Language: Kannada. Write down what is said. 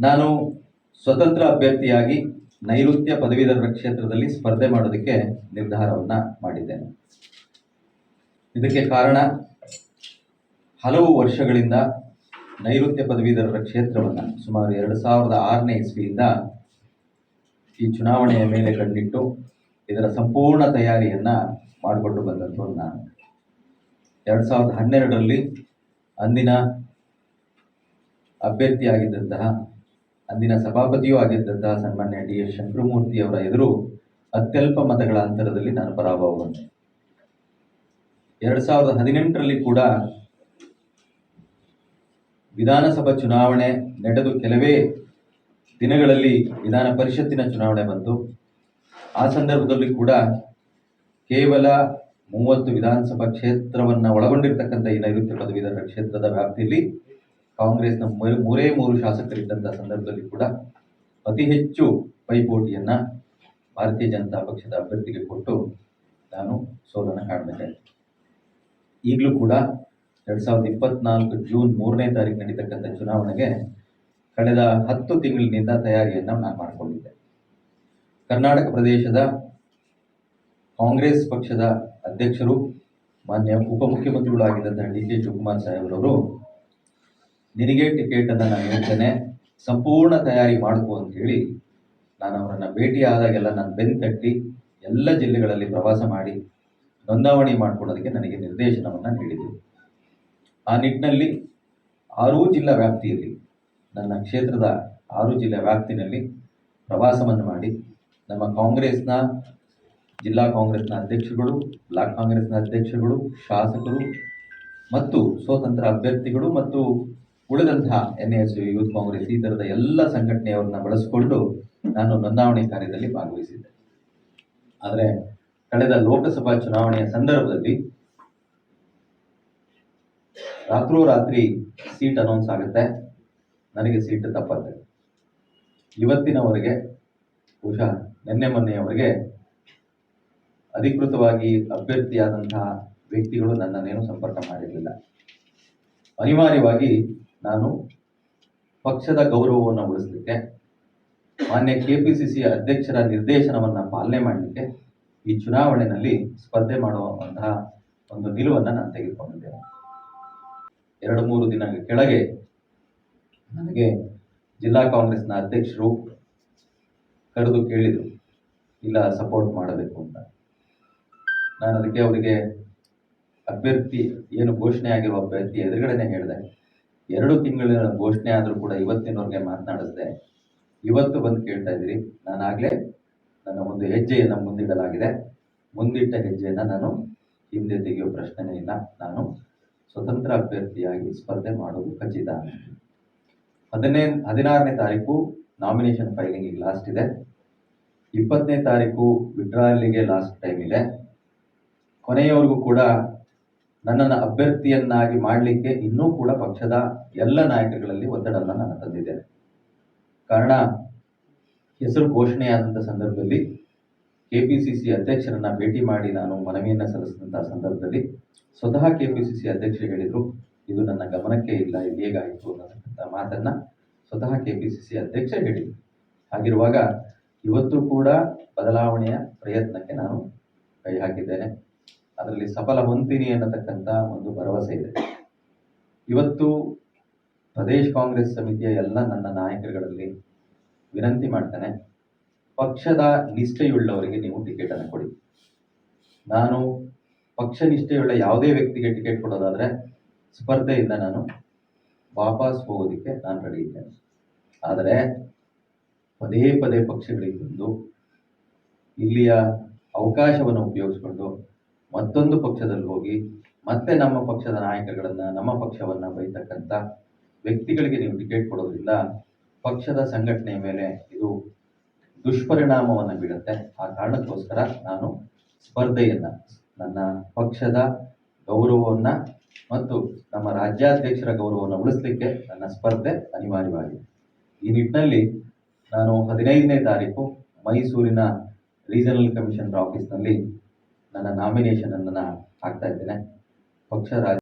ನಾನು ಸ್ವತಂತ್ರ ಅಭ್ಯರ್ಥಿಯಾಗಿ ನೈಋತ್ಯ ಪದವೀಧರ ಕ್ಷೇತ್ರದಲ್ಲಿ ಸ್ಪರ್ಧೆ ಮಾಡೋದಕ್ಕೆ ನಿರ್ಧಾರವನ್ನು ಮಾಡಿದ್ದೇನೆ. ಇದಕ್ಕೆ ಕಾರಣ ಹಲವು ವರ್ಷಗಳಿಂದ ನೈಋತ್ಯ ಪದವೀಧರರ ಕ್ಷೇತ್ರವನ್ನು ಸುಮಾರು ಎರಡು ಸಾವಿರದ ಆರನೇ ಇಸ್ವಿಯಿಂದ ಈ ಚುನಾವಣೆಯ ಮೇಲೆ ಕಣ್ಣಿಟ್ಟು ಇದರ ಸಂಪೂರ್ಣ ತಯಾರಿಯನ್ನು ಮಾಡಿಕೊಂಡು ಬಂದದ್ದು ನಾನು. ಎರಡು ಸಾವಿರದ ಹನ್ನೆರಡರಲ್ಲಿ ಅಂದಿನ ಅಭ್ಯರ್ಥಿಯಾಗಿದ್ದಂತಹ ಅಂದಿನ ಸಭಾಪತಿಯೂ ಆಗಿದ್ದಂತಹ ಸನ್ಮಾನ್ಯ ಡಿ ಎಸ್ ಶಂಕರಮೂರ್ತಿ ಅವರ ಎದುರು ಅತ್ಯಲ್ಪ ಮತಗಳ ಅಂತರದಲ್ಲಿ ನಾನು ಪರಾಭವಗೊಂಡೆ ಎರಡು ಸಾವಿರದ ಹದಿನೆಂಟರಲ್ಲಿ ಕೂಡ ವಿಧಾನಸಭಾ ಚುನಾವಣೆ ನಡೆದು ಕೆಲವೇ ದಿನಗಳಲ್ಲಿ ವಿಧಾನ ಪರಿಷತ್ತಿನ ಚುನಾವಣೆ ಬಂತು. ಆ ಸಂದರ್ಭದಲ್ಲಿ ಕೂಡ ಕೇವಲ ಮೂವತ್ತು ವಿಧಾನಸಭಾ ಕ್ಷೇತ್ರವನ್ನು ಒಳಗೊಂಡಿರ್ತಕ್ಕಂಥ ಈ ನೈಋತ್ಯ ಪದವೀಧರ ಕ್ಷೇತ್ರದ ವ್ಯಾಪ್ತಿಯಲ್ಲಿ ಕಾಂಗ್ರೆಸ್ನ ಮೂರು- ಮೂರೇ ಶಾಸಕರಿದ್ದಂಥ ಸಂದರ್ಭದಲ್ಲಿ ಕೂಡ ಅತಿ ಹೆಚ್ಚು ಪೈಪೋಟಿಯನ್ನು ಭಾರತೀಯ ಜನತಾ ಪಕ್ಷದ ಅಭ್ಯರ್ಥಿಗೆ ಕೊಟ್ಟು ನಾನು ಸೋಲನ್ನು ಕಾಣಬೇಕು. ಈಗಲೂ ಕೂಡ ಎರಡು ಸಾವಿರದ ಇಪ್ಪತ್ನಾಲ್ಕು ಜೂನ್ ಮೂರನೇ ತಾರೀಕು ನಡೀತಕ್ಕಂಥ ಚುನಾವಣೆಗೆ ಕಳೆದ ಹತ್ತು ತಿಂಗಳಿನಿಂದ ತಯಾರಿಯನ್ನು ನಾನು ಮಾಡಿಕೊಂಡಿದ್ದೆ. ಕರ್ನಾಟಕ ಪ್ರದೇಶದ ಕಾಂಗ್ರೆಸ್ ಪಕ್ಷದ ಅಧ್ಯಕ್ಷರು, ಮಾನ್ಯ ಉಪಮುಖ್ಯಮಂತ್ರಿಗಳು ಆಗಿದ್ದಂತಹ ಡಿ ಕೆ ಶಿವಕುಮಾರ್ ಸಾಹೇಬ್ರವರು ನಿನಗೆ ಟಿಕೆಟನ್ನು ನಾನು ಹೇಳ್ತೇನೆ. ಸಂಪೂರ್ಣ ತಯಾರಿ ಮಾಡ್ಕೋ ಅಂತ ಹೇಳಿ ನಾನು ಅವರನ್ನು ಭೇಟಿ ಆದಾಗೆಲ್ಲ ನಾನು ಬೆನ್ನು ತಟ್ಟಿ ಎಲ್ಲ ಜಿಲ್ಲೆಗಳಲ್ಲಿ ಪ್ರವಾಸ ಮಾಡಿ ನೋಂದಾವಣಿ ಮಾಡ್ಕೊಳ್ಳೋದಕ್ಕೆ ನನಗೆ ನಿರ್ದೇಶನವನ್ನು ನೀಡಿದರು. ಆ ನಿಟ್ಟಿನಲ್ಲಿ ಆರೂ ಜಿಲ್ಲಾ ವ್ಯಾಪ್ತಿಯಲ್ಲಿ, ನನ್ನ ಕ್ಷೇತ್ರದ ಆರು ಜಿಲ್ಲಾ ವ್ಯಾಪ್ತಿನಲ್ಲಿ ಪ್ರವಾಸವನ್ನು ಮಾಡಿ ನಮ್ಮ ಕಾಂಗ್ರೆಸ್ನ, ಜಿಲ್ಲಾ ಕಾಂಗ್ರೆಸ್ನ ಅಧ್ಯಕ್ಷರುಗಳು, ಬ್ಲಾಕ್ ಕಾಂಗ್ರೆಸ್ನ ಅಧ್ಯಕ್ಷರುಗಳು, ಶಾಸಕರು ಮತ್ತು ಸ್ವತಂತ್ರ ಅಭ್ಯರ್ಥಿಗಳು ಮತ್ತು ಉಳಿದಂತಹ ಎನ್ ಎಸ್ ಯೂತ್ ಕಾಂಗ್ರೆಸ್ ಈ ಥರದ ಎಲ್ಲ ಸಂಘಟನೆಯವರನ್ನ ಬಳಸಿಕೊಂಡು ನಾನು ನೋಂದಾವಣೆ ಕಾರ್ಯದಲ್ಲಿ ಭಾಗವಹಿಸಿದ್ದೆ. ಆದರೆ ಕಳೆದ ಲೋಕಸಭಾ ಚುನಾವಣೆಯ ಸಂದರ್ಭದಲ್ಲಿ ರಾತ್ರೋರಾತ್ರಿ ಸೀಟ್ ಅನೌನ್ಸ್ ಆಗುತ್ತೆ. ನನಗೆ ಸೀಟ್ ತಪ್ಪತ್ತೆ. ಇವತ್ತಿನವರೆಗೆ ಬಹುಶಃ ನಿನ್ನೆ ಮೊನ್ನೆಯವರೆಗೆ ಅಧಿಕೃತವಾಗಿ ಅಭ್ಯರ್ಥಿಯಾದಂತಹ ವ್ಯಕ್ತಿಗಳು ನನ್ನನ್ನೇನು ಸಂಪರ್ಕ ಮಾಡಿರಲಿಲ್ಲ. ಅನಿವಾರ್ಯವಾಗಿ ನಾನು ಪಕ್ಷದ ಗೌರವವನ್ನು ಉಳಿಸಲಿಕ್ಕೆ, ಮಾನ್ಯ ಕೆ ಪಿ ಸಿ ಸಿ ಅಧ್ಯಕ್ಷರ ನಿರ್ದೇಶನವನ್ನು ಪಾಲನೆ ಮಾಡಲಿಕ್ಕೆ ಈ ಚುನಾವಣೆಯಲ್ಲಿ ಸ್ಪರ್ಧೆ ಮಾಡುವಂತಹ ಒಂದು ನಿಲುವನ್ನು ನಾನು ತೆಗೆದುಕೊಂಡಿದ್ದೇನೆ. ಎರಡು ಮೂರು ದಿನ ಕೆಳಗೆ ನನಗೆ ಜಿಲ್ಲಾ ಕಾಂಗ್ರೆಸ್ನ ಅಧ್ಯಕ್ಷರು ಕರೆದು ಕೇಳಿದರು, ಇಲ್ಲ ಸಪೋರ್ಟ್ ಮಾಡಬೇಕು ಅಂತ. ನಾನು ಅದಕ್ಕೆ ಅವರಿಗೆ ಅಭ್ಯರ್ಥಿ, ಏನು ಘೋಷಣೆ ಆಗಿರುವ ಅಭ್ಯರ್ಥಿ ಎದುರುಗಡೆನೆ ಹೇಳಿದೆ. ಎರಡು ತಿಂಗಳ ಘೋಷಣೆ ಆದರೂ ಕೂಡ ಇವತ್ತಿನವ್ರಿಗೆ ಮಾತನಾಡಿಸ್ದೆ, ಇವತ್ತು ಬಂದು ಕೇಳ್ತಾ ಇದ್ದೀರಿ. ನಾನಾಗಲೇ ನನ್ನ ಒಂದು ಹೆಜ್ಜೆಯನ್ನು ಮುಂದಿಡಲಾಗಿದೆ. ಮುಂದಿಟ್ಟ ಹೆಜ್ಜೆಯನ್ನು ನಾನು ಹಿಂದೆ ತೆಗೆಯೋ ಪ್ರಶ್ನೆನೇ ಇಲ್ಲ. ನಾನು ಸ್ವತಂತ್ರ ಅಭ್ಯರ್ಥಿಯಾಗಿ ಸ್ಪರ್ಧೆ ಮಾಡೋದು ಖಚಿತ. ಹದಿನೇ, ಹದಿನಾರನೇ ತಾರೀಕು ನಾಮಿನೇಷನ್ ಫೈಲಿಂಗಿಗೆ ಲಾಸ್ಟ್ ಇದೆ. ಇಪ್ಪತ್ತನೇ ತಾರೀಕು ವಿಡ್ರಾಯಲಿಗೆ ಲಾಸ್ಟ್ ಟೈಮ್ ಇದೆ. ಕೊನೆಯವರೆಗೂ ಕೂಡ ನನ್ನನ್ನು ಅಭ್ಯರ್ಥಿಯನ್ನಾಗಿ ಮಾಡಲಿಕ್ಕೆ ಇನ್ನೂ ಕೂಡ ಪಕ್ಷದ ಎಲ್ಲ ನಾಯಕರುಗಳಲ್ಲಿ ಒತ್ತಡವನ್ನು ನಾನು ತಂದಿದ್ದೇನೆ. ಕಾರಣ, ಹೆಸರು ಘೋಷಣೆಯಾದಂಥ ಸಂದರ್ಭದಲ್ಲಿ ಕೆ ಪಿ ಸಿ ಸಿ ಅಧ್ಯಕ್ಷರನ್ನ ಭೇಟಿ ಮಾಡಿ ನಾನು ಮನವಿಯನ್ನು ಸಲ್ಲಿಸಿದಂಥ ಸಂದರ್ಭದಲ್ಲಿ ಸ್ವತಃ ಕೆ ಪಿ ಸಿ ಸಿ ಅಧ್ಯಕ್ಷರು ಹೇಳಿದರು, ಇದು ನನ್ನ ಗಮನಕ್ಕೆ ಇಲ್ಲ, ಇದು ಹೇಗಾಯಿತು ಅನ್ನತಕ್ಕಂಥ ಮಾತನ್ನು ಸ್ವತಃ ಕೆ ಪಿ ಸಿ ಸಿ ಅಧ್ಯಕ್ಷ ಹೇಳಿದರು. ಹಾಗಿರುವಾಗ ಇವತ್ತು ಕೂಡ ಬದಲಾವಣೆಯ ಪ್ರಯತ್ನಕ್ಕೆ ನಾನು ಕೈ ಹಾಕಿದ್ದೇನೆ. ಅದರಲ್ಲಿ ಸಫಲ ಹೊಂತೀನಿ ಅನ್ನತಕ್ಕಂಥ ಒಂದು ಭರವಸೆ ಇದೆ. ಇವತ್ತು ಪ್ರದೇಶ್ ಕಾಂಗ್ರೆಸ್ ಸಮಿತಿಯ ಎಲ್ಲ ನನ್ನ ನಾಯಕರುಗಳಲ್ಲಿ ವಿನಂತಿ ಮಾಡ್ತೇನೆ, ಪಕ್ಷದ ನಿಷ್ಠೆಯುಳ್ಳವರಿಗೆ ನೀವು ಟಿಕೆಟನ್ನು ಕೊಡಿ. ನಾನು ಪಕ್ಷ ನಿಷ್ಠೆಯುಳ್ಳ ಯಾವುದೇ ವ್ಯಕ್ತಿಗೆ ಟಿಕೆಟ್ ಕೊಡೋದಾದರೆ ಸ್ಪರ್ಧೆಯಿಂದ ನಾನು ವಾಪಸ್ ಹೋಗೋದಕ್ಕೆ ನಾನು ರೆಡಿ ಇದ್ದೇನೆ. ಆದರೆ ಪದೇ ಪದೇ ಪಕ್ಷಗಳಿಗೆ ಬಂದು ಇಲ್ಲಿಯ ಅವಕಾಶವನ್ನು ಉಪಯೋಗಿಸ್ಕೊಂಡು ಮತ್ತೊಂದು ಪಕ್ಷದಲ್ಲಿ ಹೋಗಿ ಮತ್ತೆ ನಮ್ಮ ಪಕ್ಷದ ನಾಯಕಗಳನ್ನು ನಮ್ಮ ಪಕ್ಷವನ್ನು ಬೈತಕ್ಕಂಥ ವ್ಯಕ್ತಿಗಳಿಗೆ ನೀವು ಟಿಕೆಟ್ ಕೊಡೋದ್ರಿಂದ ಪಕ್ಷದ ಸಂಘಟನೆಯ ಮೇಲೆ ಇದು ದುಷ್ಪರಿಣಾಮವನ್ನು ಬೀಳುತ್ತೆ ಆ ಕಾರಣಕ್ಕೋಸ್ಕರ ನಾನು ಸ್ಪರ್ಧೆಯನ್ನು, ನನ್ನ ಪಕ್ಷದ ಗೌರವವನ್ನು ಮತ್ತು ನಮ್ಮ ರಾಜ್ಯಾಧ್ಯಕ್ಷರ ಗೌರವವನ್ನು ಉಳಿಸಲಿಕ್ಕೆ ನನ್ನ ಸ್ಪರ್ಧೆ ಅನಿವಾರ್ಯವಾಗಿದೆ. ಈ ನಿಟ್ಟಿನಲ್ಲಿ ನಾನು ಹದಿನೈದನೇ ತಾರೀಕು ಮೈಸೂರಿನ ರೀಜನಲ್ ಕಮಿಷನರ್ ಆಫೀಸ್ನಲ್ಲಿ ನನ್ನ ನಾಮಿನೇಷನನ್ನು ಹಾಕ್ತಾ ಇದ್ದೇನೆ. ಪಕ್ಷ ರಾಜ್ಯ